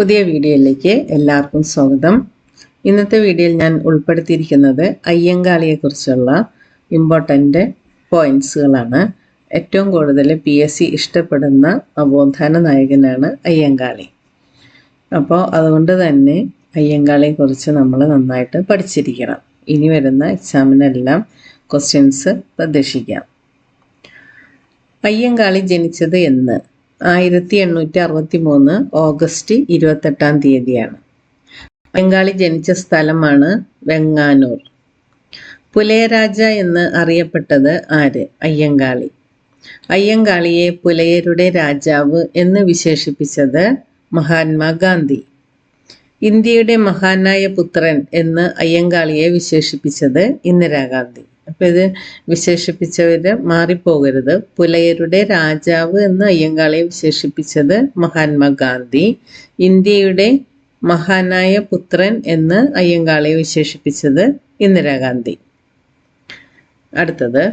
പുതിയ വീഡിയോയിലേക്ക് എല്ലാവർക്കും സ്വാഗതം. ഇന്നത്തെ വീഡിയോയിൽ ഞാൻ ഉൾപ്പെടുത്തിയിരിക്കുന്നത് അയ്യങ്കാളിയെക്കുറിച്ചുള്ള ഇമ്പോർട്ടന്റ് പോയിൻസുകളാണ് ഏറ്റവും കൂടുതൽ പി എസ് സി ഇഷ്ടപ്പെടുന്ന നവോത്ഥാന നായകനാണ് അയ്യങ്കാളി. അപ്പോൾ അതുകൊണ്ട് തന്നെ അയ്യങ്കാളിയെക്കുറിച്ച് നമ്മൾ നന്നായിട്ട് പഠിച്ചിരിക്കണം. ഇനി വരുന്ന എക്സാമിനെല്ലാം ക്വസ്റ്റ്യൻസ് പ്രതീക്ഷിക്കാം. അയ്യങ്കാളി ജനിച്ചത് എന്ന്. ആയിരത്തി എണ്ണൂറ്റി അറുപത്തി മൂന്ന് ഓഗസ്റ്റ് ഇരുപത്തെട്ടാം തീയതിയാണ്. ബംഗാളി ജനിച്ച സ്ഥലമാണ് വെങ്ങാനൂർ. പുലയരാജ എന്ന് അറിയപ്പെട്ടത് ആര്? അയ്യങ്കാളി. അയ്യങ്കാളിയെ പുലയരുടെ രാജാവ് എന്ന് വിശേഷിപ്പിച്ചത് മഹാത്മാഗാന്ധി ഇന്ത്യയുടെ മഹാനായ പുത്രൻ എന്ന് അയ്യങ്കാളിയെ വിശേഷിപ്പിച്ചത് ഇന്ദിരാഗാന്ധി. അപ്പൊ ഇത് വിശേഷിപ്പിച്ചവര് മാറിപ്പോകരുത്. പുലയരുടെ രാജാവ് എന്ന് അയ്യങ്കാളെ വിശേഷിപ്പിച്ചത് മഹാത്മാഗാന്ധി ഇന്ത്യയുടെ മഹാനായ പുത്രൻ എന്ന് അയ്യങ്കാളെ വിശേഷിപ്പിച്ചത് ഇന്ദിരാഗാന്ധി അടുത്തത്.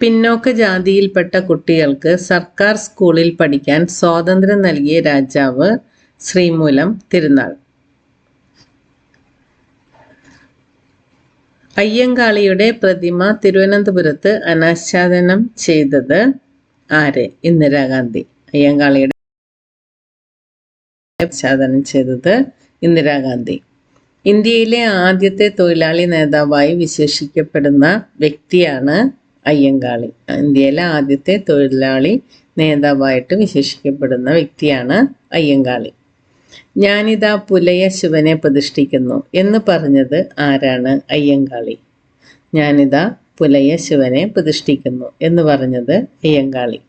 പിന്നോക്ക ജാതിയിൽപ്പെട്ട കുട്ടികൾക്ക് സർക്കാർ സ്കൂളിൽ പഠിക്കാൻ സ്വാതന്ത്ര്യം നൽകിയ രാജാവ് ശ്രീമൂലം തിരുനാൾ. അയ്യങ്കാളിയുടെ പ്രതിമ തിരുവനന്തപുരത്ത് അനാച്ഛാദനം ചെയ്തത് ആര്? ഇന്ദിരാഗാന്ധി. അയ്യങ്കാളിയുടെ ആച്ഛാദനം ചെയ്തത് ഇന്ദിരാഗാന്ധി. ഇന്ത്യയിലെ ആദ്യത്തെ തൊഴിലാളി നേതാവായി വിശേഷിക്കപ്പെടുന്ന വ്യക്തിയാണ് അയ്യങ്കാളി. ഇന്ത്യയിലെ ആദ്യത്തെ തൊഴിലാളി നേതാവായിട്ട് വിശേഷിക്കപ്പെടുന്ന വ്യക്തിയാണ് അയ്യങ്കാളി. ഞാനിതാ പുലയ ശിവനെ പ്രതിഷ്ഠിക്കുന്നു എന്ന് പറഞ്ഞത് ആരാണ്? അയ്യങ്കാളി. ഞാനിതാ പുലയ ശിവനെ പ്രതിഷ്ഠിക്കുന്നു എന്ന് പറഞ്ഞത് അയ്യങ്കാളി.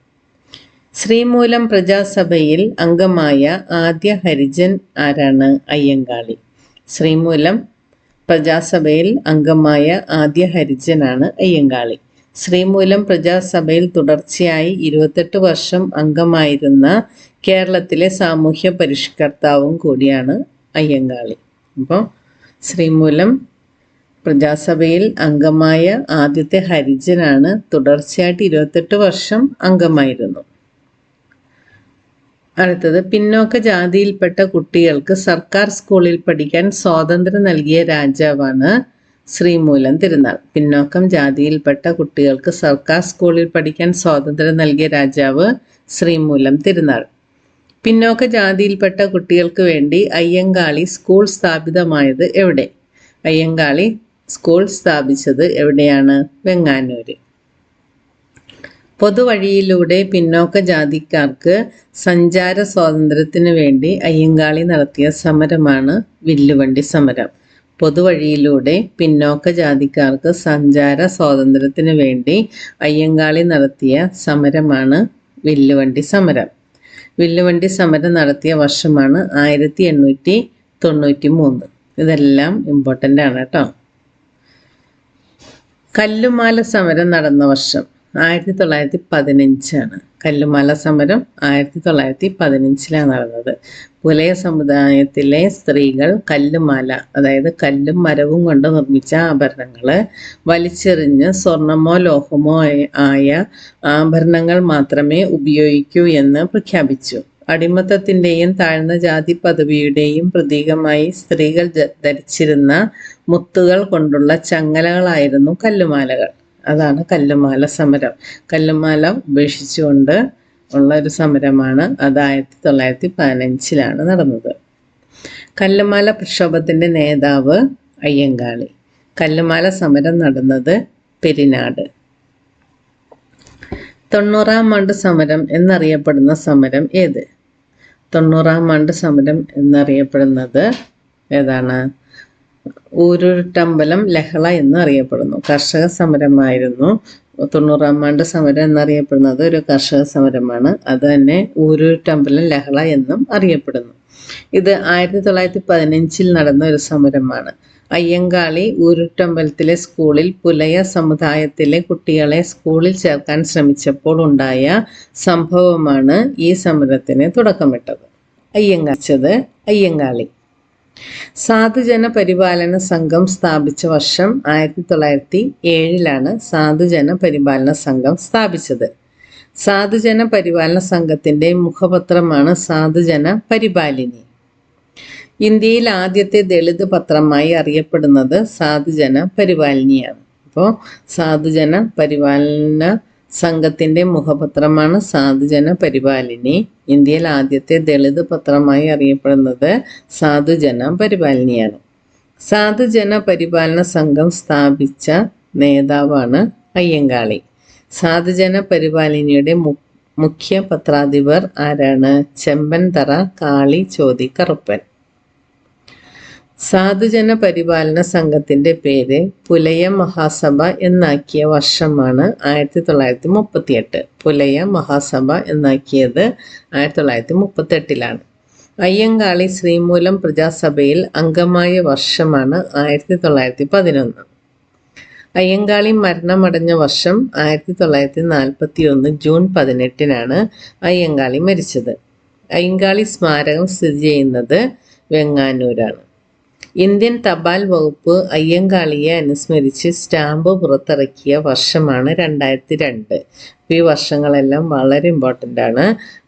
ശ്രീമൂലം പ്രജാസഭയിൽ അംഗമായ ആദ്യ ഹരിജൻ ആരാണ്? അയ്യങ്കാളി. ശ്രീമൂലം പ്രജാസഭയിൽ അംഗമായ ആദ്യ ഹരിജനാണ് അയ്യങ്കാളി. ശ്രീമൂലം പ്രജാസഭയിൽ തുടർച്ചയായി ഇരുപത്തെട്ട് വർഷം അംഗമായിരുന്ന കേരളത്തിലെ സാമൂഹ്യ പരിഷ്കർത്താവും കൂടിയാണ് അയ്യങ്കാളി. അപ്പോൾ ശ്രീമൂലം പ്രജാസഭയിൽ അംഗമായ ആദ്യത്തെ ഹരിജനാണ് തുടർച്ചയായിട്ട് ഇരുപത്തെട്ട് വർഷം അംഗമായിരുന്നു. അടുത്തത് പിന്നോക്ക ജാതിയിൽപ്പെട്ട കുട്ടികൾക്ക് സർക്കാർ സ്കൂളിൽ പഠിക്കാൻ സ്വാതന്ത്ര്യം നൽകിയ രാജാവാണ് ശ്രീമൂലം തിരുനാൾ. പിന്നോക്കം ജാതിയിൽപ്പെട്ട കുട്ടികൾക്ക് സർക്കാർ സ്കൂളിൽ പഠിക്കാൻ സ്വാതന്ത്ര്യം നൽകിയ രാജാവ് ശ്രീമൂലം തിരുനാൾ. പിന്നോക്ക ജാതിയിൽപ്പെട്ട കുട്ടികൾക്ക് വേണ്ടി അയ്യങ്കാളി സ്കൂൾ സ്ഥാപിതമായത് എവിടെ? അയ്യങ്കാളി സ്കൂൾ സ്ഥാപിച്ചത് എവിടെയാണ്? വെങ്ങാനൂര്. പൊതുവഴിയിലൂടെ പിന്നോക്ക ജാതിക്കാർക്ക് സഞ്ചാര സ്വാതന്ത്ര്യത്തിന് വേണ്ടി അയ്യങ്കാളി നടത്തിയ സമരമാണ് വില്ലുവണ്ടി സമരം. പൊതുവഴിയിലൂടെ പിന്നോക്ക ജാതിക്കാർക്ക് സഞ്ചാര സ്വാതന്ത്ര്യത്തിന് വേണ്ടി അയ്യങ്കാളി നടത്തിയ സമരമാണ് വില്ലുവണ്ടി സമരം. വില്ലുവണ്ടി സമരം നടത്തിയ വർഷമാണ് ആയിരത്തി എണ്ണൂറ്റി തൊണ്ണൂറ്റി മൂന്ന് ഇതെല്ലാം ഇമ്പോർട്ടന്റ് ആണ് കേട്ടോ. കല്ലുമാല സമരം നടന്ന വർഷം. ആയിരത്തി തൊള്ളായിരത്തി പതിനഞ്ചാണ് കല്ലുമല സമരം ആയിരത്തി തൊള്ളായിരത്തി പതിനഞ്ചിലാണ് നടന്നത്. പുലയ സമുദായത്തിലെ സ്ത്രീകൾ കല്ലുമാല അതായത് കല്ലും മരവും കൊണ്ട് നിർമ്മിച്ച ആഭരണങ്ങൾ വലിച്ചെറിഞ്ഞ് സ്വർണമോ ലോഹമോ ആയ ആഭരണങ്ങൾ മാത്രമേ ഉപയോഗിക്കൂ എന്ന് പ്രഖ്യാപിച്ചു. അടിമത്തത്തിന്റെയും താഴ്ന്ന ജാതി പദവിയുടെയും പ്രതീകമായി സ്ത്രീകൾ ധരിച്ചിരുന്ന മുത്തുകൾ കൊണ്ടുള്ള ചങ്ങലകളായിരുന്നു കല്ലുമാലകൾ. അതാണ് കല്ലുമാല സമരം. കല്ലുമാല ഉപേക്ഷിച്ചുകൊണ്ട് ഉള്ള ഒരു സമരമാണ് അത് ആയിരത്തി തൊള്ളായിരത്തി പതിനഞ്ചിലാണ് നടന്നത്. കല്ലുമാല പ്രക്ഷോഭത്തിന്റെ നേതാവ് അയ്യങ്കാളി. കല്ലുമാല സമരം നടന്നത് പെരിനാട്. തൊണ്ണൂറാം ആണ്ട് സമരം എന്നറിയപ്പെടുന്ന സമരം ഏത്? തൊണ്ണൂറാം ആണ്ട് സമരം എന്നറിയപ്പെടുന്നത് ഏതാണ്? ഊരുട്ടമ്പലം ലഹള എന്ന് അറിയപ്പെടുന്നു കർഷക സമരമായിരുന്നു. തൊണ്ണൂറാം ആണ്ട് സമരം എന്നറിയപ്പെടുന്നത് ഒരു കർഷക സമരമാണ്. അത് തന്നെ ഊരുട്ടമ്പലം ലഹള എന്നും അറിയപ്പെടുന്നു. ഇത് ആയിരത്തി തൊള്ളായിരത്തി പതിനഞ്ചിൽ നടന്ന ഒരു സമരമാണ്. അയ്യങ്കാളി ഊരുട്ടമ്പലത്തിലെ സ്കൂളിൽ പുലയ സമുദായത്തിലെ കുട്ടികളെ സ്കൂളിൽ ചേർക്കാൻ ശ്രമിച്ചപ്പോൾ ഉണ്ടായ സംഭവമാണ് ഈ സമരത്തിന് തുടക്കമിട്ടത്. അയ്യങ്കാച്ചത് അയ്യങ്കാളി. സാധുജന പരിപാലന സംഘം സ്ഥാപിച്ച വർഷം ആയിരത്തി തൊള്ളായിരത്തി ഏഴിലാണ് സാധുജന പരിപാലന സംഘം സ്ഥാപിച്ചത്. സാധുജന പരിപാലന സംഘത്തിന്റെ മുഖപത്രമാണ് സാധുജന പരിപാലിനി ഇന്ത്യയിൽ ആദ്യത്തെ ദളിത് പത്രമായി അറിയപ്പെടുന്നത് സാധുജന പരിപാലിനിയാണ് അപ്പോൾ സാധുജന പരിപാലന സംഘത്തിന്റെ മുഖപത്രമാണ് സാധുജന പരിപാലിനി. ഇന്ത്യയിൽ ആദ്യത്തെ ദളിത് പത്രമായി അറിയപ്പെടുന്നത് സാധുജന പരിപാലിനിയാണ്. സാധുജന പരിപാലന സംഘം സ്ഥാപിച്ച നേതാവാണ് അയ്യങ്കാളി. സാധുജന പരിപാലിനിയുടെ മുഖ്യ പത്രാധിപർ ആരാണ്? ചെമ്പൻതറ കാളി ചോതി കറുപ്പൻ സാധുജന പരിപാലന സംഘത്തിന്റെ പേര് പുലയ മഹാസഭ എന്നാക്കിയ വർഷമാണ് ആയിരത്തി തൊള്ളായിരത്തി മുപ്പത്തി എട്ട് പുലയ മഹാസഭ എന്നാക്കിയത് ആയിരത്തി തൊള്ളായിരത്തി മുപ്പത്തി എട്ടിലാണ് അയ്യങ്കാളി ശ്രീമൂലം പ്രജാസഭയിൽ അംഗമായ വർഷമാണ് ആയിരത്തി തൊള്ളായിരത്തി പതിനൊന്ന്. അയ്യങ്കാളി മരണമടഞ്ഞ വർഷം ആയിരത്തി തൊള്ളായിരത്തി നാൽപ്പത്തി ഒന്ന് ജൂൺ പതിനെട്ടിനാണ് അയ്യങ്കാളി മരിച്ചത്. അയ്യങ്കാളി സ്മാരകം സ്ഥിതി ചെയ്യുന്നത് വെങ്ങാനൂരാണ്. ഇന്ത്യൻ തപാൽ വകുപ്പ് അയ്യങ്കാളിയെ അനുസ്മരിച്ച് സ്റ്റാമ്പ് പുറത്തിറക്കിയ വർഷമാണ് രണ്ടായിരത്തി രണ്ട് ഈ വർഷങ്ങളെല്ലാം വളരെ ഇമ്പോർട്ടന്റ് ആണ്.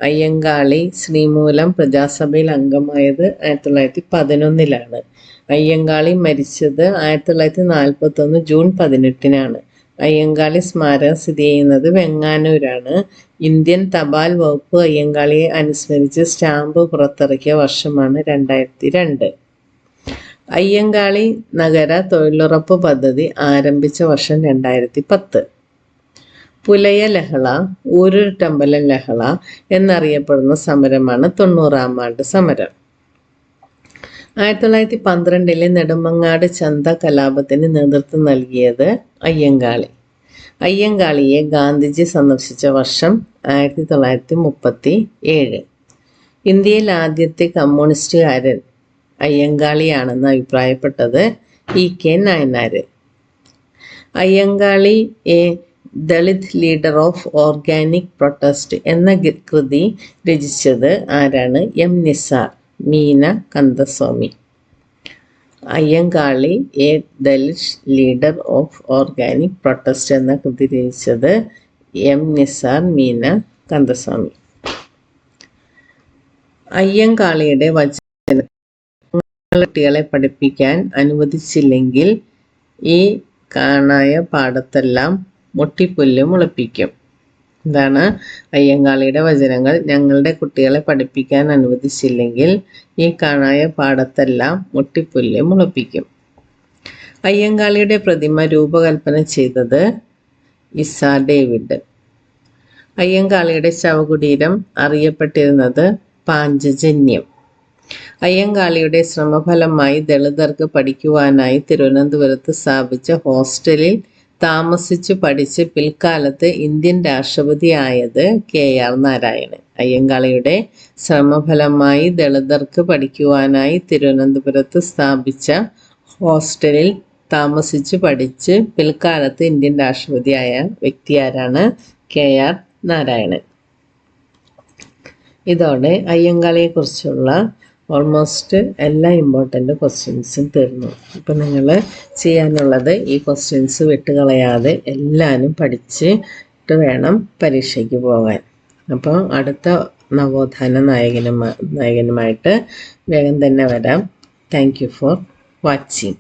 അയ്യങ്കാളി ശ്രീമൂലം പ്രജാസഭയിൽ അംഗമായത് ആയിരത്തി തൊള്ളായിരത്തി പതിനൊന്നിലാണ് അയ്യങ്കാളി മരിച്ചത് ആയിരത്തി തൊള്ളായിരത്തി നാൽപ്പത്തൊന്ന് ജൂൺ പതിനെട്ടിനാണ്. അയ്യങ്കാളി സ്മാരകം സ്ഥിതി ചെയ്യുന്നത് വെങ്ങാനൂരാണ്. ഇന്ത്യൻ തപാൽ വകുപ്പ് അയ്യങ്കാളിയെ അനുസ്മരിച്ച് സ്റ്റാമ്പ് പുറത്തിറക്കിയ വർഷമാണ് രണ്ടായിരത്തി രണ്ട് അയ്യങ്കാളി നഗര തൊഴിലുറപ്പ് പദ്ധതി ആരംഭിച്ച വർഷം രണ്ടായിരത്തി പത്ത് പുലയ ലഹള ഊരുട്ടമ്പലം ലഹള എന്നറിയപ്പെടുന്ന സമരമാണ് തൊണ്ണൂറാം ആണ്ട് സമരം. ആയിരത്തി തൊള്ളായിരത്തി പന്ത്രണ്ടിലെ നെടുമങ്ങാട് ചന്ത കലാപത്തിന് നേതൃത്വം നൽകിയത് അയ്യങ്കാളി. അയ്യങ്കാളിയെ ഗാന്ധിജി സന്ദർശിച്ച വർഷം ആയിരത്തി തൊള്ളായിരത്തി മുപ്പത്തി ഏഴ് ഇന്ത്യയിൽ ആദ്യത്തെ കമ്മ്യൂണിസ്റ്റുകാരൻ അയ്യങ്കാളിയാണെന്ന് അഭിപ്രായപ്പെട്ടത് E K Nayanar Ayyankali a Dalit leader of organic protest എന്ന കൃതി രചിച്ചത് ആരാണ്? M Nisar Meena Kandaswamy. Ayyankali a Dalit leader of organic protest എന്ന കൃതി രചിച്ചത് എം നിസാർ മീന കന്ദസ്വാമി. അയ്യങ്കാളിയുടെ വചന കുട്ടികളെ പഠിപ്പിക്കാൻ അനുവദിച്ചില്ലെങ്കിൽ ഈ കാണായ പാടത്തെല്ലാം മുട്ടിപ്പുല്ല് മുളപ്പിക്കും. ഇതാണ് അയ്യങ്കാളിയുടെ വചനങ്ങൾ. ഞങ്ങളുടെ കുട്ടികളെ പഠിപ്പിക്കാൻ അനുവദിച്ചില്ലെങ്കിൽ ഈ കാണായ പാടത്തെല്ലാം മുട്ടിപ്പുല്ല് മുളപ്പിക്കും. അയ്യങ്കാളിയുടെ പ്രതിമ രൂപകൽപ്പന ചെയ്തത് ഇസ ഡേവിഡ്. അയ്യങ്കാളിയുടെ ശവകുടീരം അറിയപ്പെട്ടിരുന്നത് പാഞ്ചജന്യം. അയ്യങ്കാളിയുടെ ശ്രമഫലമായി ദളിതർക്ക് പഠിക്കുവാനായി തിരുവനന്തപുരത്ത് സ്ഥാപിച്ച ഹോസ്റ്റലിൽ താമസിച്ചു പഠിച്ച് പിൽക്കാലത്ത് ഇന്ത്യൻ രാഷ്ട്രപതിയായത് കെ ആർ നാരായണൻ. അയ്യങ്കാളിയുടെ ശ്രമഫലമായി ദളിതർക്ക് പഠിക്കുവാനായി തിരുവനന്തപുരത്ത് സ്ഥാപിച്ച ഹോസ്റ്റലിൽ താമസിച്ച് പഠിച്ച് പിൽക്കാലത്ത് ഇന്ത്യൻ രാഷ്ട്രപതിയായ വ്യക്തി ആരാണ്? K R Narayanan. ഇതോടെ അയ്യങ്കാളിയെക്കുറിച്ചുള്ള ഓൾമോസ്റ്റ് എല്ലാ ഇമ്പോർട്ടന്റ് ക്വസ്റ്റ്യൻസും തീർന്നു. ഇപ്പം നിങ്ങൾ ചെയ്യാനുള്ളത് ഈ ക്വസ്റ്റ്യൻസ് വിട്ടുകളയാതെ എല്ലാവരും പഠിച്ചിട്ട് വേണം പരീക്ഷയ്ക്ക് പോകാൻ. അപ്പോൾ അടുത്ത നവോത്ഥാന നായകനുമാ നായകനുമായിട്ട് വേഗം തന്നെ വരാം. Thank you for watching